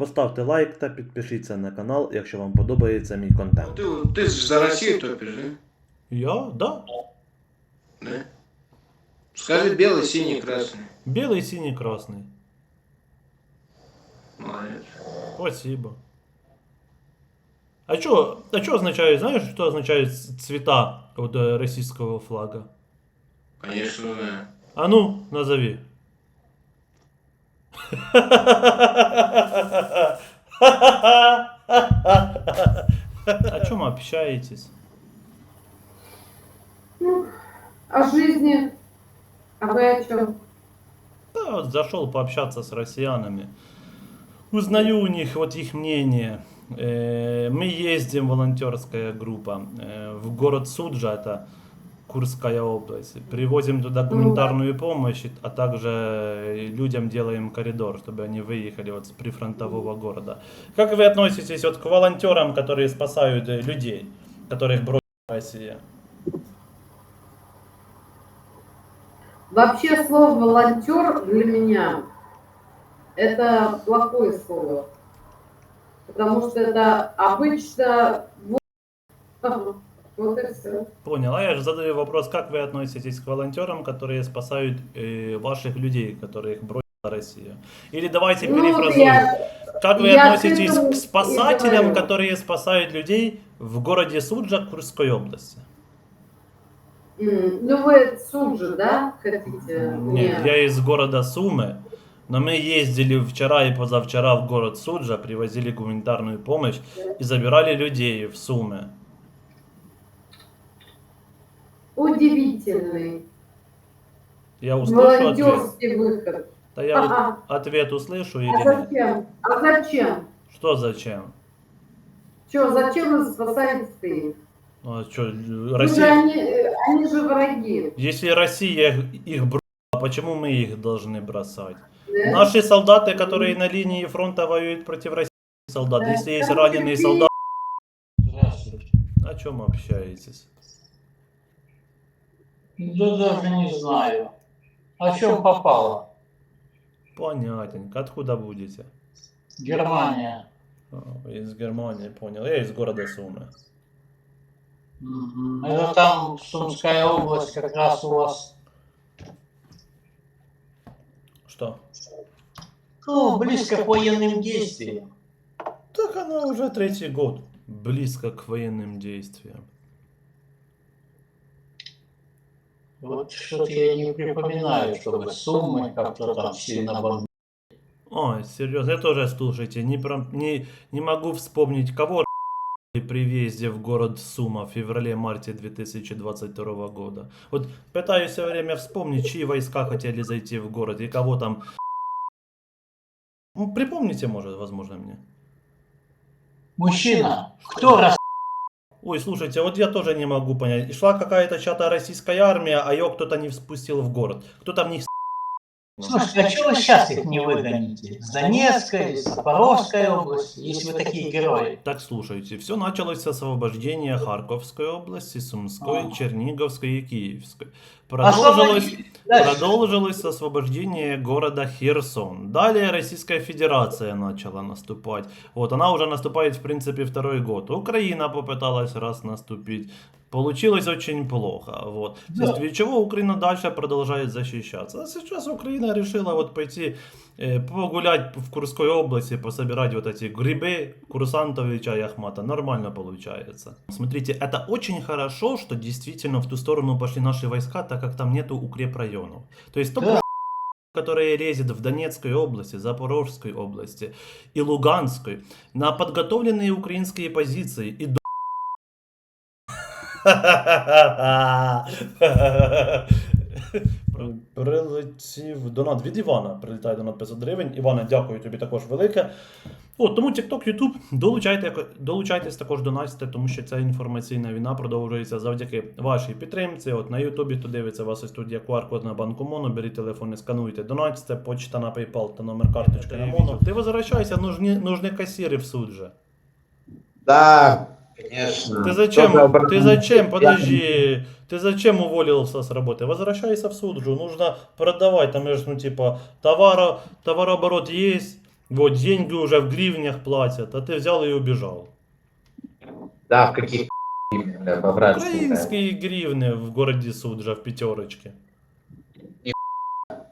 Поставте лайк та підпишіться на канал, якщо вам подобається мій контент. Ты, ты ж за Россию топишь, да? Я? Да. Да? Скажи белый, синий, красный. Білий, синій, красний. Молодец. Спасибо. А что, а что означает, знаешь, что означает ц- цвета вот, э, российского флага? Конечно, знаю. А ну, назови. О чем общаетесь? Ну, о жизни. А вы о чем? Да, вот зашел пообщаться с россиянами. Узнаю у них вот их мнение. Э, Мы ездим, волонтерская группа, э, в город Суджа, это Курская область. Привозим туда гуманитарную помощь, а также людям делаем коридор, чтобы они выехали вот с прифронтового города. Как вы относитесь вот к волонтерам, которые спасают э, людей, которых бросила Россия? Вообще слово волонтер для меня это плохое слово. Потому что это обычно Понял. А я же задаю вопрос, как вы относитесь к волонтерам, которые спасают э, ваших людей, которых бросила Россия? Или давайте Ну, перефразуем. я- Как вы я к относитесь к и спасателям, которые спасают людей в городе Суджа Курской области? Ну вы суд же, да, хотите? Нет, я из города Сумы. Но мы ездили вчера и позавчера в город Суджа, привозили гуманитарную помощь и забирали людей в Сумы. Удивительный. Я услышу ответ. Выход. Да я вот Ага. ответ услышу или А нет? зачем? А зачем? Что зачем? Че, зачем вы спасаете их? Ну, а что, Ну Россия... они, э, они же враги. Если Россия их бросила, почему мы их должны бросать? да? Наши солдаты, которые на линии фронта воюют против России, солдат. Да, Если есть там раненый другие- солдат, Здравствуйте. о чем общаетесь? Да даже не знаю. О чем попало? Понятненько. Откуда будете? Германия. А, Из Германии, понял. Я из города Сумы. Мгм. Это там Сумская область как раз у вас. Что? Ну, близко к военным действиям. Так она уже третий год. Близко к военным действиям. Вот что-то я не припоминаю, чтобы Суммы как-то там сильно бомбили. Ой, серьезно, я тоже, слушайте, не, про- не, не могу вспомнить, кого при въезде в город Сума в феврале-марте 2022 года. Вот пытаюсь все время вспомнить, чьи войска хотели зайти в город и кого там... Ну, припомните, может, возможно, мне. Мужчина, кто раз... Ой, слушайте, вот я тоже не могу понять. И Шла какая-то чата российская армия, а ее кто-то не впустил в город. Кто-то в них Слушайте, а чего вы сейчас их не выгоните? С Донецкой, с Запорожской области, если вы такие герои? Так, слушайте, все началось с освобождения Харьковской области, Сумской, Ага. Черниговской и Киевской. Продолжилось, Дальше. продолжилось освобождение города Херсон. Далее Российская Федерация начала наступать. Вот она уже наступает, в принципе, второй год. Украина попыталась раз наступить. Получилось очень плохо. Вот. Да. Вследствие чего Украина дальше продолжает защищаться. А сейчас Украина решила вот пойти э, погулять в Курской области, пособирать вот эти грибы, курсантов и Ахмата. Нормально получается. Смотрите, это очень хорошо, что действительно в ту сторону пошли наши войска, так как там нету укрепрайонов. То есть то, Да. которые лезет в Донецкой области, Запорожской области и Луганской на подготовленные украинские позиции и Прилетів донат від Івана. Прилітає донат 500 гривень. Іване, дякую тобі також велике. От, тому TikTok, YouTube, долучайте, долучайтесь також до донатьте, тому що ця інформаційна війна продовжується завдяки вашій підтримці. От на Ютубі, хто дивиться, вас ось тут є QR-код на банку Моно, беріть телефон і скануйте, донатьте, почта на PayPal та номер карточки на Моно. Ти возвращайся, нужні, нужні касіри в суд же. Да, конечно. Ты зачем, ты зачем, подожди, ты зачем уволился с работы? Возвращайся в суд же, нужно продавать, там же, ну, типа, товара, товарооборот есть, Вот, деньги уже в гривнях платят, а ты взял и убежал. Да, в каких да. Украинские гривны в городе Суджа в пятерочке. Ни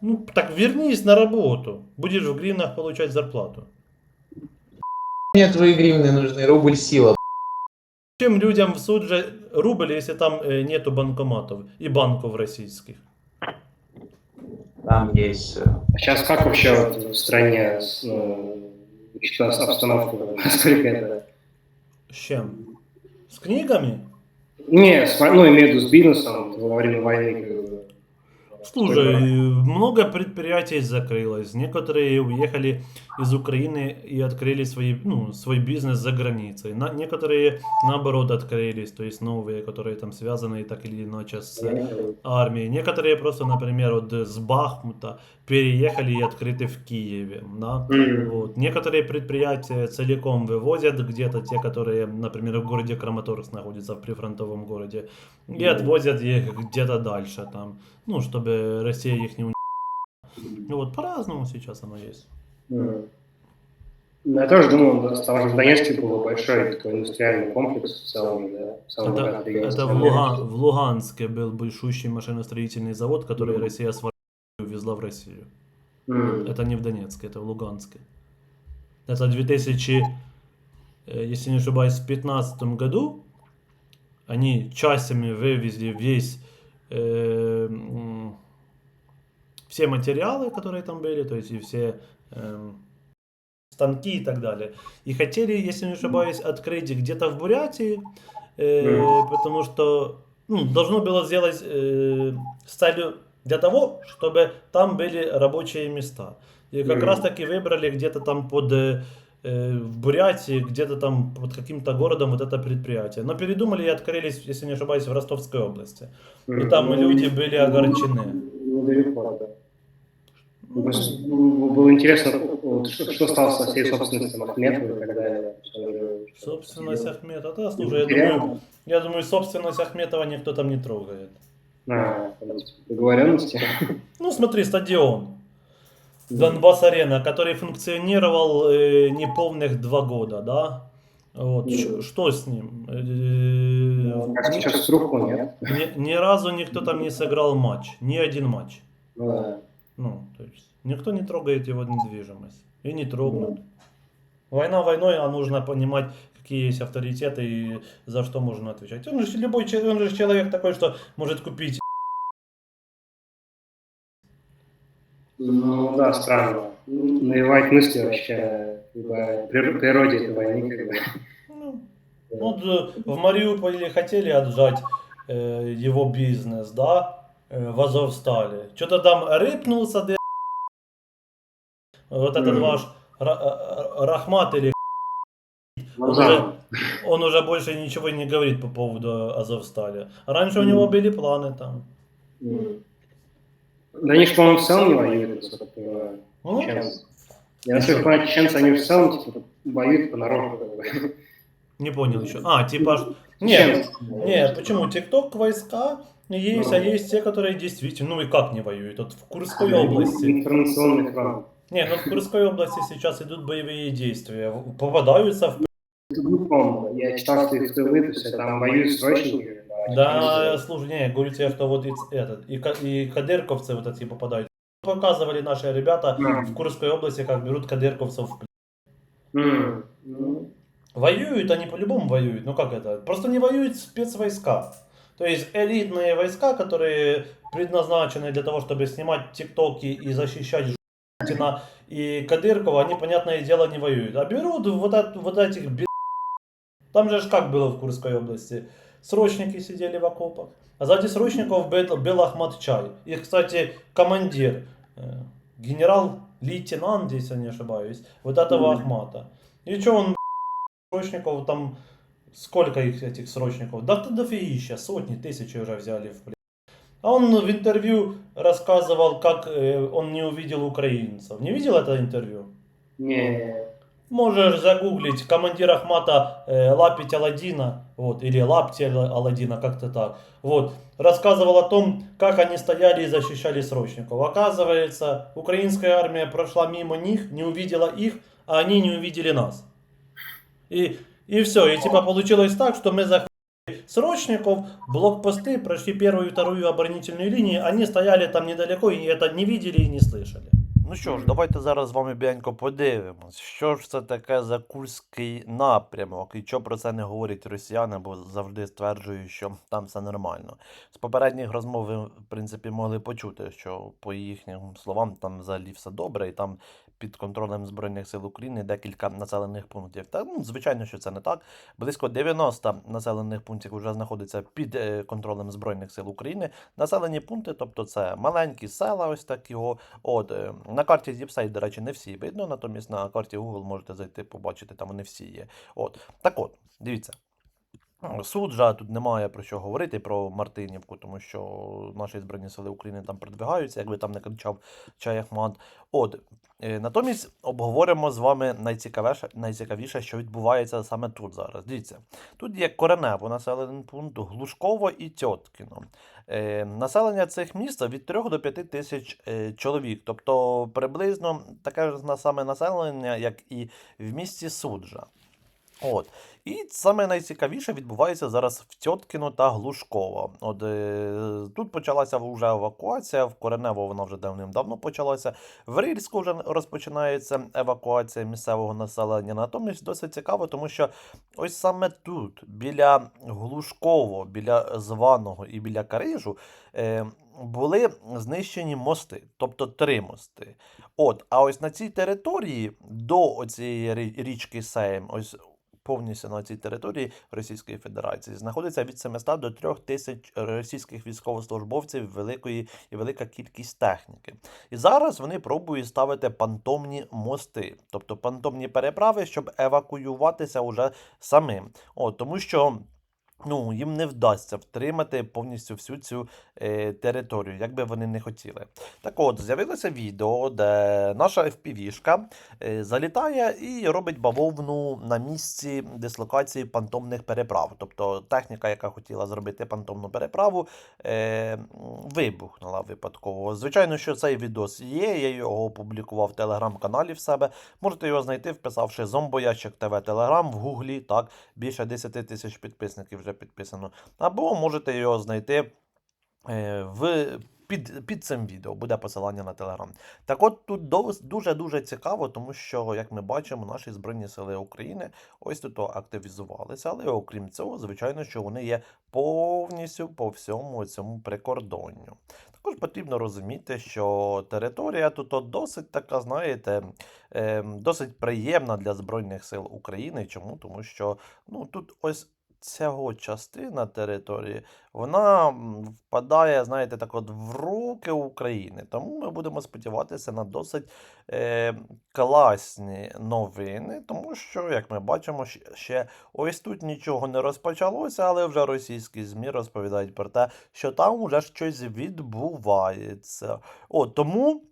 Ну, так вернись на работу. Будешь в гривнах получать зарплату. Мне твои гривны нужны, рубль сила. Чем людям в Судже рубль, если там нету банкоматов и банков российских? Там есть... э, А сейчас как вообще вот в стране с, ну, сейчас обстановка? Насколько это? С чем? С книгами? Не, с, ну, имею в виду с бизнесом во время войны. Слушай, много предприятий закрылось. Некоторые уехали из Украины и открыли свои, ну, свой бизнес за границей. На, некоторые, наоборот, открылись, то есть новые, которые там связаны так или иначе с армией. Некоторые просто, например, вот с Бахмута переехали и открыты в Киеве. Да? Вот. Некоторые предприятия целиком вывозят где-то, те, которые, например, в городе Краматорск находятся, в прифронтовом городе, и отвозят их где-то дальше, там, ну, чтобы Россия их не у... Ну вот по-разному сейчас оно есть. Я тоже думал, же в Донецке был большой такой индустриальный комплекс в целом, да, самый Это, это в. Луган- в Луганске был большущий машиностроительный завод, который Мгм. Россия с увезла в Россию. М. Это не в Донецке, это в Луганске. Это 2000, э, если не ошибаюсь, в 2015 году они частями вывезли весь э, все материалы, которые там были, то есть и все станки и так далее. И хотели, если не ошибаюсь, открыть где-то в Бурятии, э, потому что ну, должно было сделать э, с целью для того, чтобы там были рабочие места. И как Мгм. раз таки выбрали где-то там под э, э, в Бурятии, где-то там под каким-то городом вот это предприятие. Но передумали и открылись, если не ошибаюсь, в Ростовской области. И М. там Ну, люди были огорчены. Недалеко, да. Ну, Было интересно, что, что стало со всей собственностью Ахметова и так далее. Собственность Да. Ахмета, да, слушай, я думаю, я думаю, собственность Ахметова никто там не трогает. А, договоренности. Ну, смотри, стадион. Донбасс-арена, который функционировал э, неполных два года, да? Вот. Ш- что с ним? Э, Ну, Как сейчас трубку, нет? ни, ни разу никто там не сыграл матч. Ни один матч. Ну, да. Ну, то есть никто не трогает его недвижимость. И не трогнут. Война войной, а нужно понимать, какие есть авторитеты и за что можно отвечать. Он же любой он же человек такой, что может купить. Ну да, странно. Навевать мысли вообще прир- природе этой войны. Как бы. Ну, вот э, в Мариуполе хотели отжать э, его бизнес, да, в Азовстале. Что-то там рыпнулся, да, вот этот ваш Ра- э, Рахмат или он, уже, он уже больше ничего не говорит по поводу Азовстали. Раньше у него были планы там. Да они же, по-моему, в целом не воюют. Ну. Я насколько понимаю, чеченцы, они в целом типа, воюют по-народу. Как бы. не понял еще. А, типа... Нет, нет, почему? Тикток войска есть, а есть те, которые действительно, ну и как не воюют? Вот в Курской области. Информационный фронт. Не, ну в Курской области сейчас идут боевые действия. Попадаются в... Я читал, что их выпустили, там воюют срочники. Да, слушай, не, говорю тебе, что вот этот, и, и кадырковцы вот эти попадают. Показывали наши ребята М. в Курской области, как берут кадырковцев в. Ну, Воюют, они по-любому воюют. Ну как это? Просто не воюют спецвойска. То есть элитные войска, которые предназначены для того, чтобы снимать тиктоки и защищать Путина и Кадыркова, они, понятное дело, не воюют. А берут вот, от- вот этих бе- Там же как было в Курской области. Срочники сидели в окопах. А сзади срочников был, был Ахмат Чай. И, кстати, командир, э, генерал-лейтенант, если я не ошибаюсь, вот этого. Ахмата. И что он срочников там, сколько их этих срочников? Да ты дофигища, сотни, тысячи уже взяли в плен. А он в интервью рассказывал, как э, он не увидел украинцев. Не видел это интервью? Не. Можешь загуглить командир Ахмата э, Лапить Аладдина, вот, или Лапти Ала- Аладдина, как-то так. Вот, рассказывал о том, как они стояли и защищали срочников. Оказывается, украинская армия прошла мимо них, не увидела их, а они не увидели нас. И, и все, и типа получилось так, что мы захватили срочников, блокпосты, прошли первую и вторую оборонительную линии, они стояли там недалеко и это не видели и не слышали. Ну що ж, давайте зараз з вами бянько подивимось, що ж це таке за Курський напрямок, і що про це не говорять росіяни, бо завжди стверджують, що там все нормально. З попередніх розмов ви, в принципі, могли почути, що по їхнім словам там взагалі все добре, і там під контролем Збройних сил України декілька населених пунктів. Та ну, звичайно, що це не так. Близько 90 населених пунктів вже знаходиться під е, контролем Збройних сил України. Населені пункти, тобто це маленькі села, ось так його. От е, на карті Діпсайт, до речі, не всі видно, натомість на карті Google можете зайти, побачити, там вони всі є. От так от, дивіться. Суджа тут немає про що говорити про Мартинівку, тому що наші Збройні Сили України там продвигаються, якби там не кричав Чай Ахмад. От е, натомість обговоримо з вами найцікавіше, найцікавіше, що відбувається саме тут зараз. Дивіться, тут є коренево населений пункт Глушково і Тьоткіно. Е, населення цих міст від 3 до 5 тисяч е, чоловік, тобто приблизно таке ж саме населення, як і в місті Суджа. От. І саме найцікавіше відбувається зараз в Тьоткіно та Глушково. От е, тут почалася вже евакуація, в Коренево вона вже давним-давно почалася. В Рильську вже розпочинається евакуація місцевого населення. Натомість досить цікаво, тому що ось саме тут, біля Глушково, біля Званого і біля Карижу, е, були знищені мости, тобто три мости. От, а ось на цій території до цієї річки Сейм, ось повністю на цій території Російської Федерації знаходиться від 700 до 3 тисяч російських військовослужбовців, великої і велика кількість техніки. І зараз вони пробують ставити пантомні мости, тобто пантомні переправи, щоб евакуюватися уже самим. О, тому що. Ну, їм не вдасться втримати повністю всю цю е, територію, як би вони не хотіли. Так от, з'явилося відео, де наша FPV-шка е, залітає і робить бавовну на місці дислокації пантомних переправ. Тобто техніка, яка хотіла зробити пантомну переправу, е, вибухнула випадково. Звичайно, що цей відос є, я його опублікував в телеграм-каналі в себе. Можете його знайти, вписавши зомбоящик ТВ Телеграм в Гуглі. Так, більше 10 тисяч підписників вже підписано. Або можете його знайти е, в. Під, під цим відео буде посилання на телеграм. Так от тут дуже-дуже цікаво, тому що, як ми бачимо, наші Збройні Сили України ось тут активізувалися. Але окрім цього, звичайно, що вони є повністю по всьому цьому прикордонню. Також потрібно розуміти, що територія тут досить така, знаєте, е, досить приємна для Збройних сил України. Чому? Тому що ну, тут ось цього частина території, вона впадає, знаєте, так от в руки України. Тому ми будемо сподіватися на досить е, класні новини, тому що, як ми бачимо, ще ось тут нічого не розпочалося, але вже російські ЗМІ розповідають про те, що там вже щось відбувається. О, тому.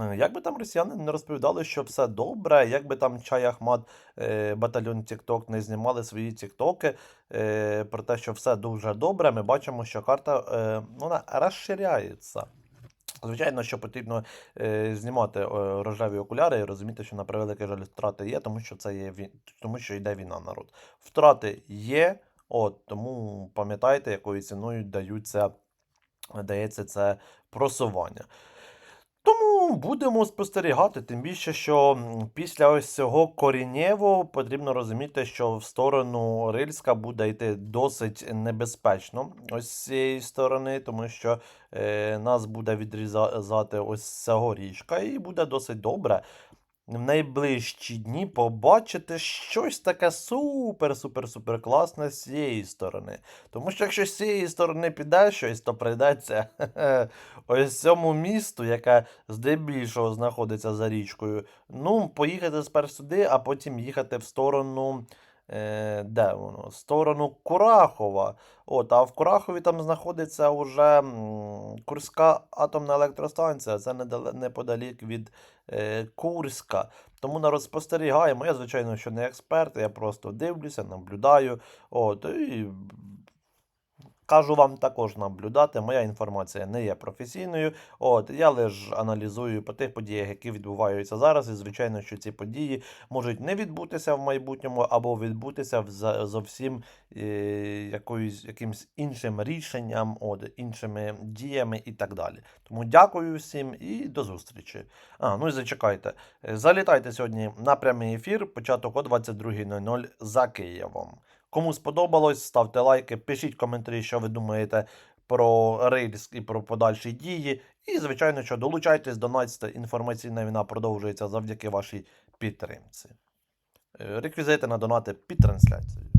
Е, Як би там росіяни не розповідали, що все добре, як би там Чай Ахмад, е, батальйон TikTok не знімали свої тіктоки е, про те, що все дуже добре, ми бачимо, що карта вона розширяється. Звичайно, що потрібно е, знімати е, рожеві окуляри і розуміти, що на превеликий жаль втрати є, тому що це є вій... тому що йде війна народ. Втрати є, от тому пам'ятайте, якою ціною даються, дається це просування. Тому будемо спостерігати, тим більше, що після ось цього корінєво потрібно розуміти, що в сторону Рильська буде йти досить небезпечно ось з цієї сторони, тому що е, нас буде відрізати ось цього річка, і буде досить добре. В найближчі дні побачити щось таке супер-супер-супер класне з цієї сторони. Тому що якщо з цієї сторони піде щось, то прийдеться ось цьому місту, яке здебільшого знаходиться за річкою. Ну, поїхати спершу сюди, а потім їхати в сторону. Е, де воно? Сторону Курахова. От, а в Курахові там знаходиться вже Курська атомна електростанція. Це неподалік від е, Курська. Тому народ розпостерігаємо. Я, звичайно, що не експерт, я просто дивлюся, наблюдаю. От, і Кажу вам також наблюдати. Моя інформація не є професійною. От я лише аналізую по тих подіях, які відбуваються зараз. І звичайно, що ці події можуть не відбутися в майбутньому або відбутися в зовсім е, якоюсь, якимсь іншим рішенням, от, іншими діями і так далі. Тому дякую всім і до зустрічі. А, ну і зачекайте. Залітайте сьогодні на прямий ефір, початок о 22.00 за Києвом. Кому сподобалось, ставте лайки, пишіть коментарі, що ви думаєте про рейс і про подальші дії. І, звичайно, що долучайтесь, донатьте. Інформаційна війна продовжується завдяки вашій підтримці. Е, Реквізити на донати під трансляцією.